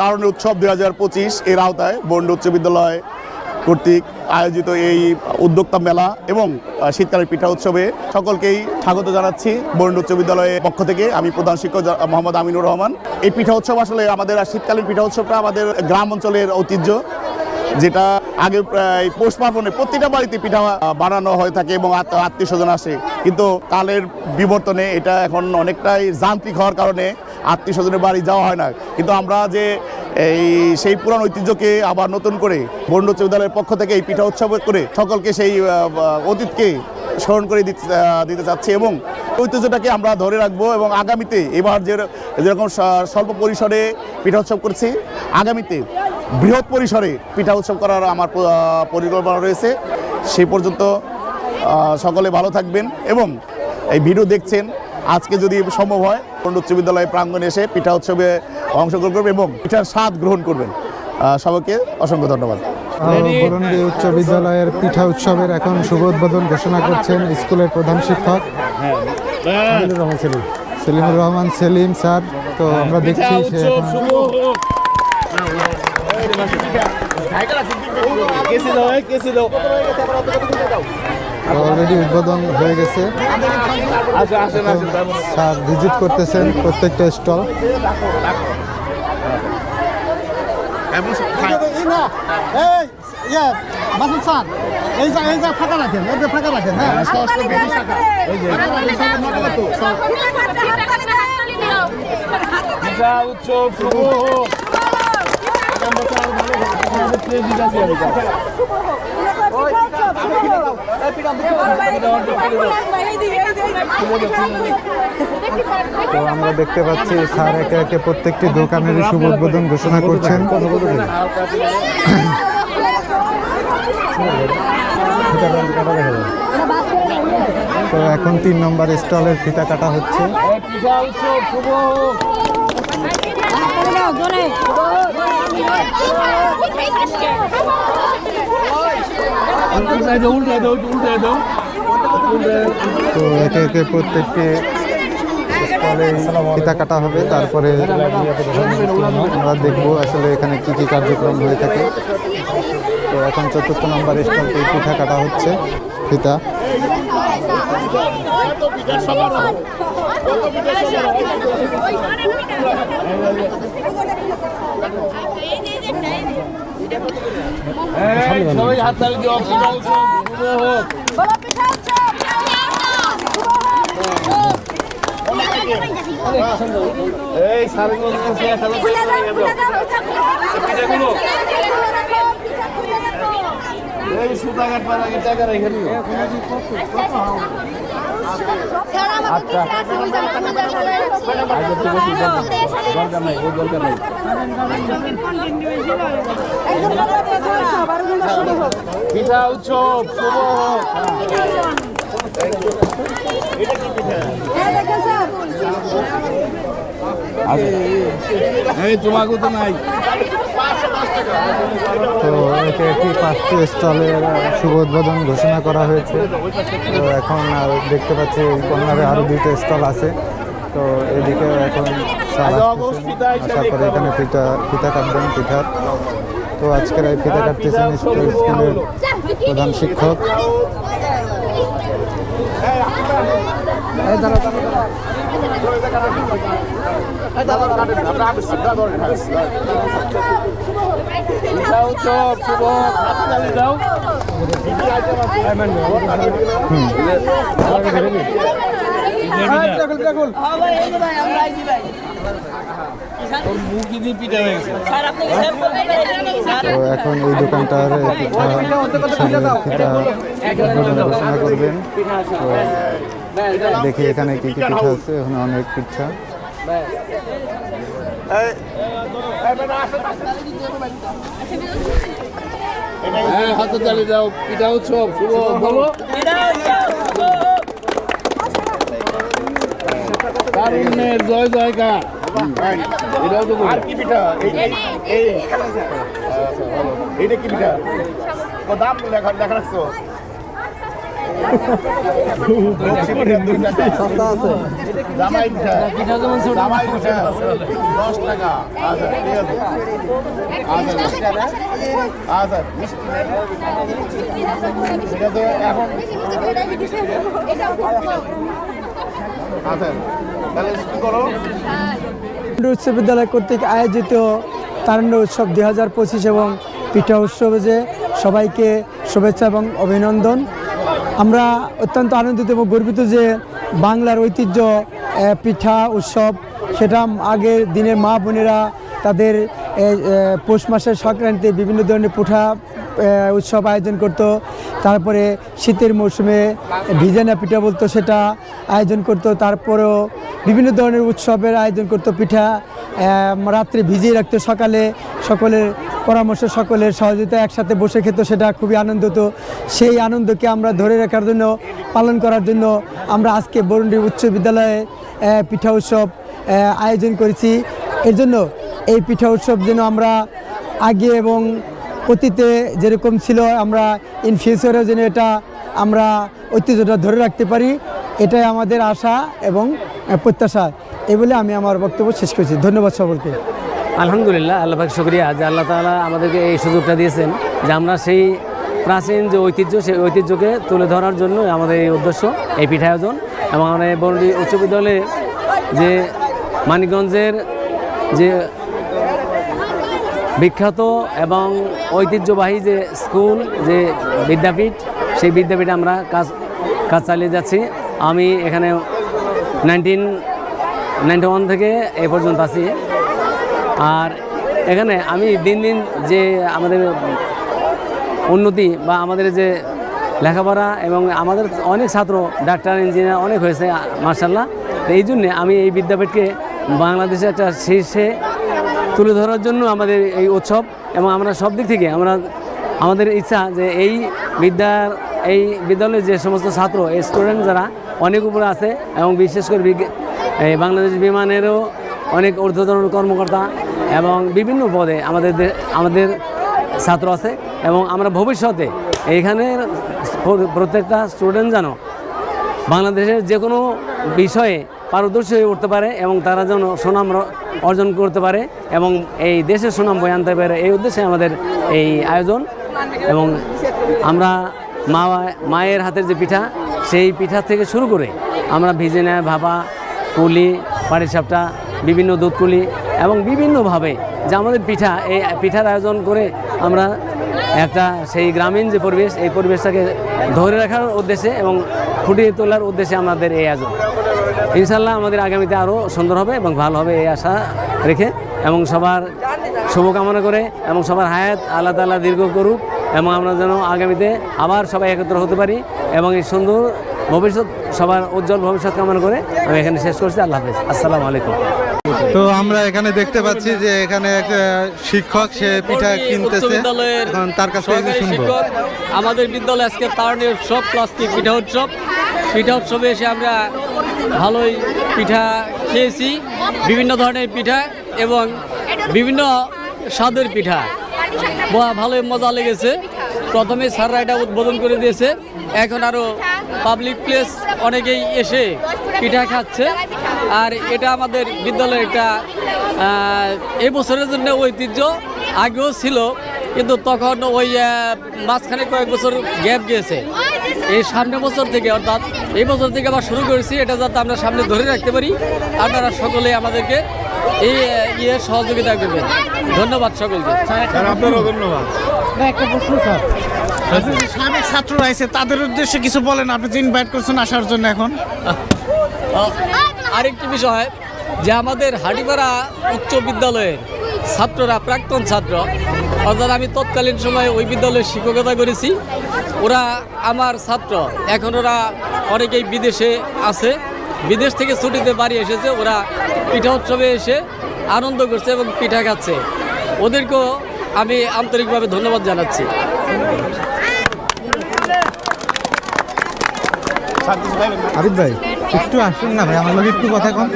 তারুণ্য উৎসব দুই হাজার পঁচিশ এর আওতায় বন্ড উচ্চ বিদ্যালয় কর্তৃক আয়োজিত এই উদ্যোক্তা মেলা এবং শীতকালের পিঠা উৎসবে সকলকেই স্বাগত জানাচ্ছি বন্ড উচ্চ বিদ্যালয়ের পক্ষ থেকে। আমি প্রধান শিক্ষক মোহাম্মদ আমিনুর রহমান। এই পিঠা উৎসব আসলে আমাদের শীতকালীন পিঠা উৎসবটা আমাদের গ্রাম অঞ্চলের ঐতিহ্য, যেটা আগে প্রায় পৌষ পার্বণে প্রতিটা বাড়িতে পিঠা বানানো হয়ে থাকে এবং আত্মীয় স্বজন আসে। কিন্তু কালের বিবর্তনে এটা এখন অনেকটাই যান্ত্রিক হওয়ার কারণে আত্মীয় স্বজনের বাড়ি যাওয়া হয় না। কিন্তু আমরা যে এই সেই পুরান ঐতিহ্যকে আবার নতুন করে বন্ড উচ্চ বিদ্যালয়ের পক্ষ থেকে এই পিঠা উৎসব করে সকলকে সেই অতীতকে স্মরণ করে দিতে দিতে চাচ্ছি এবং ঐতিহ্যটাকে আমরা ধরে রাখব এবং আগামীতে এবার যে যেরকম স্বল্প পরিসরে পিঠা উৎসব করছি, আগামীতে বৃহৎ পরিসরে পিঠা উৎসব করার আমার পরিকল্পনা রয়েছে। সেই পর্যন্ত সকলে ভালো থাকবেন এবং এই ভিডিও দেখছেন আজকে যদি সম্ভব হয় পণ্ড উচ্চ বিদ্যালয় প্রাঙ্গণে এসে পিঠা উৎসবে অংশগ্রহণ করবেন এবং পিঠার স্বাদ গ্রহণ করবেন। সবাইকে অসংখ্য ধন্যবাদ। বরুণডি উচ্চ বিদ্যালয়ের পিঠা উৎসবের এখন শুভ উদ্বোধন ঘোষণা করছেন স্কুলের প্রধান শিক্ষক। সেলিমুর রহমান সেলিম স্যার তো আমরা দেখছি সে অলরেডি উদ্বোধন হয়ে গেছে। স্যার ভিজিট করতেছেন প্রত্যেকটা স্টল এই না এই ইয়ে স্যার এই যা এই যা ফাঁকা রাখেন এই ফাঁকা রাখেন হ্যাঁ। উৎসব তো আমরা দেখতে পাচ্ছি স্যার একে একে প্রত্যেকটি দোকানেরই শুভ উদ্বোধন ঘোষণা করছেন। তো এখন তিন নম্বর স্টলের ফিতা কাটা হচ্ছে। শুভ হোক উল্টাই দাও উল্টাই দাও উল্টাই দাও তো একে একে প্রত্যেকটি ফিতা কাটা হবে, তারপরে আমরা দেখব আসলে এখানে কি কি কার্যক্রম হয়ে থাকে। তো এখন চতুর্থ নম্বর স্টলটি পিঠা কাটা হচ্ছে ফিতা সবাই হাত তালি দিও পিঠা হোক এই সাড়ে এক হাজার পিঠাগুলো এই সুতাঘাট পাড়াঘাট টাকা রেখে দিও। দরকার নাই। ওই দরকার নাই পিঠা উৎসব শুভ হোক। এই তোমাকে তো নাই। তো একে একটি পাঁচটি স্টলের শুভ উদ্বোধন ঘোষণা করা হয়েছে? তো এখন আর দেখতে পাচ্ছি কর্নারে আরও দুইটা স্টল আছে। তো এদিকে এখন। আসার পরে এখানে ফিতা ফিতা কাটবেন পিঠার। তো আজকের এই ফিতা কাটতেছেন স্কুল স্কুলের প্রধান শিক্ষক। পিঠা উৎসব শুভ এখন এই দোকানটার পিঠা করবেন। দেখি এখানে কি কি পিঠা আছে এখানে অনেক পিঠা। হ্যাঁ হাতে পিঠা উৎসব শুভ বলো জয় জয়কার। এটাও তো আর কি পিঠা? এই এই এইটা কি পিঠা? দাম লেখা লেখা রাখছো জামাই পিঠা জামাই পিঠা উচ্চ বিদ্যালয় কর্তৃক আয়োজিত তারণ্য উৎসব দুই হাজার পঁচিশ এবং পিঠা উৎসবে যে সবাইকে শুভেচ্ছা এবং অভিনন্দন। আমরা অত্যন্ত আনন্দিত এবং গর্বিত যে বাংলার ঐতিহ্য পিঠা, উৎসব, সেটা আগের দিনের মা বোনেরা তাদের পৌষ মাসের সংক্রান্তি বিভিন্ন ধরনের পিঠা উৎসব আয়োজন করত। তারপরে শীতের মৌসুমে ভিজানা পিঠা বলতো সেটা আয়োজন করত। তারপরেও বিভিন্ন ধরনের উৎসবের আয়োজন করত পিঠা। রাত্রে ভিজিয়ে রাখতো সকালে, সকলের পরামর্শ, সকলের সহযোগিতা একসাথে বসে খেত, সেটা খুবই আনন্দ হতো। সেই আনন্দকে আমরা ধরে রাখার জন্য, পালন করার জন্য আমরা আজকে বরুণডি উচ্চ বিদ্যালয়ে পিঠা উৎসব আয়োজন করেছি। এর জন্য এই পিঠা উৎসব যেন আমরা আগে এবং অতীতে যেরকম ছিল, আমরা ইন ফিউচারেও যেন এটা আমরা ঐতিহ্যটা ধরে রাখতে পারি, এটাই আমাদের আশা এবং প্রত্যাশা। এই বলে আমি আমার বক্তব্য শেষ করছি। ধন্যবাদ সকলকে। আলহামদুলিল্লাহ, আল্লাহ পাক শুক্রিয়া। যে আল্লাহ তালা আমাদেরকে এই সুযোগটা দিয়েছেন যে আমরা সেই প্রাচীন যে ঐতিহ্য, সেই ঐতিহ্যকে তুলে ধরার জন্য আমাদের এই উদ্দেশ্য, এই পিঠা আয়োজন এবং আমরা বরুণী উচ্চ বিদ্যালয়ে যে মানিকগঞ্জের যে বিখ্যাত এবং ঐতিহ্যবাহী যে স্কুল, যে বিদ্যাপীঠ, সেই বিদ্যাপীঠে আমরা কাজ কাজ চালিয়ে যাচ্ছি। আমি এখানে নাইনটিন নাইনটি ওয়ান থেকে এ পর্যন্ত আছি। আর এখানে আমি দিন দিন যে আমাদের উন্নতি বা আমাদের যে লেখাপড়া এবং আমাদের অনেক ছাত্র, ডাক্তার, ইঞ্জিনিয়ার অনেক হয়েছে মার্শাল্লাহ তো এই জন্যে আমি এই বিদ্যাপীঠকে বাংলাদেশের একটা শীর্ষে তুলে ধরার জন্য আমাদের এই উৎসব এবং আমরা সব দিক থেকে আমরা, আমাদের ইচ্ছা যে এই বিদ্যার, এই বিদ্যালয়ের যে সমস্ত ছাত্র, এই স্টুডেন্ট যারা অনেক উপরে আছে এবং বিশেষ করে এই বাংলাদেশ বিমানেরও অনেক ঊর্ধ্বতন কর্মকর্তা এবং বিভিন্ন পদে আমাদের আমাদের ছাত্র আছে এবং আমরা ভবিষ্যতে এইখানের প্রত্যেকটা স্টুডেন্ট যেন বাংলাদেশের যে কোনো বিষয়ে পারদর্শী হয়ে উঠতে পারে এবং তারা যেন সুনাম অর্জন করতে পারে এবং এই দেশের সুনাম বয়ে আনতে পারে, এই উদ্দেশ্যে আমাদের এই আয়োজন। এবং আমরা মা মায়ের হাতের যে পিঠা, সেই পিঠা থেকে শুরু করে আমরা ভিজেনা ভাপা পুলি পাটিসাপটা বিভিন্ন দুধকুলি এবং বিভিন্নভাবে যে আমাদের পিঠা, এই পিঠার আয়োজন করে আমরা একটা সেই গ্রামীণ যে পরিবেশ, এই পরিবেশটাকে ধরে রাখার উদ্দেশ্যে এবং ফুটিয়ে তোলার উদ্দেশ্যে আমাদের এই আয়োজন। ইনশাল্লাহ আমাদের আগামীতে আরও সুন্দর হবে এবং ভালো হবে এই আশা রেখে এবং সবার শুভকামনা করে এবং সবার হায়াত আল্লাহ তাল্লাহ দীর্ঘ করুক এবং আমরা যেন আগামীতে আবার সবাই একত্র হতে পারি এবং এই সুন্দর ভবিষ্যৎ সবার উজ্জ্বল ভবিষ্যৎ কামনা করে আমি এখানে শেষ করছি। আল্লাহ হাফেজ। আসসালামু আলাইকুম। তো আমরা এখানে দেখতে পাচ্ছি যে এখানে এক শিক্ষক সে পিঠা কিনতেছে। এখন তার কাছে শিক্ষক আমাদের বিদ্যালয়ে আজকে তারণী উৎসব প্লাস্টিক পিঠা উৎসব। পিঠা উৎসবে এসে আমরা ভালোই পিঠা খেয়েছি। বিভিন্ন ধরনের পিঠা এবং বিভিন্ন স্বাদের পিঠা। ভালোই মজা লেগেছে। প্রথমে স্যাররা এটা উদ্বোধন করে দিয়েছে। এখন আরও পাবলিক প্লেস অনেকেই এসে পিঠা খাচ্ছে। আর এটা আমাদের বিদ্যালয়ের একটা এই বছরের জন্য ঐতিহ্য। আগেও ছিল, কিন্তু তখন ওই মাঝখানে কয়েক বছর গ্যাপ গিয়েছে। এই সামনে বছর থেকে অর্থাৎ এই বছর থেকে আবার শুরু করেছি। এটা যাতে আমরা সামনে ধরে রাখতে পারি। আপনারা সকলে আমাদেরকে এই ইয়ে সহযোগিতা করবেন। ধন্যবাদ সকলকে। আপনারও ধন্যবাদ। একটা প্রশ্ন স্যার। সাবেক ছাত্ররা আছে তাদের উদ্দেশ্যে কিছু বলেন আপনি যে ইনভাইট করছেন আসার জন্য এখন। আরেকটি বিষয় যে আমাদের হাটিপাড়া উচ্চ বিদ্যালয়ের ছাত্ররা প্রাক্তন ছাত্র অর্থাৎ আমি তৎকালীন সময়ে ওই বিদ্যালয়ে শিক্ষকতা করেছি ওরা আমার ছাত্র। এখন ওরা অনেকেই বিদেশে আছে। বিদেশ থেকে ছুটিতে বাড়ি এসেছে, ওরা পিঠা উৎসবে এসে আনন্দ করছে এবং পিঠা খাচ্ছে। ওদেরকেও আমি আন্তরিকভাবে ধন্যবাদ জানাচ্ছি। আরিফ ভাই, একটু আসুন না ভাই, আমার একটু কথা কন।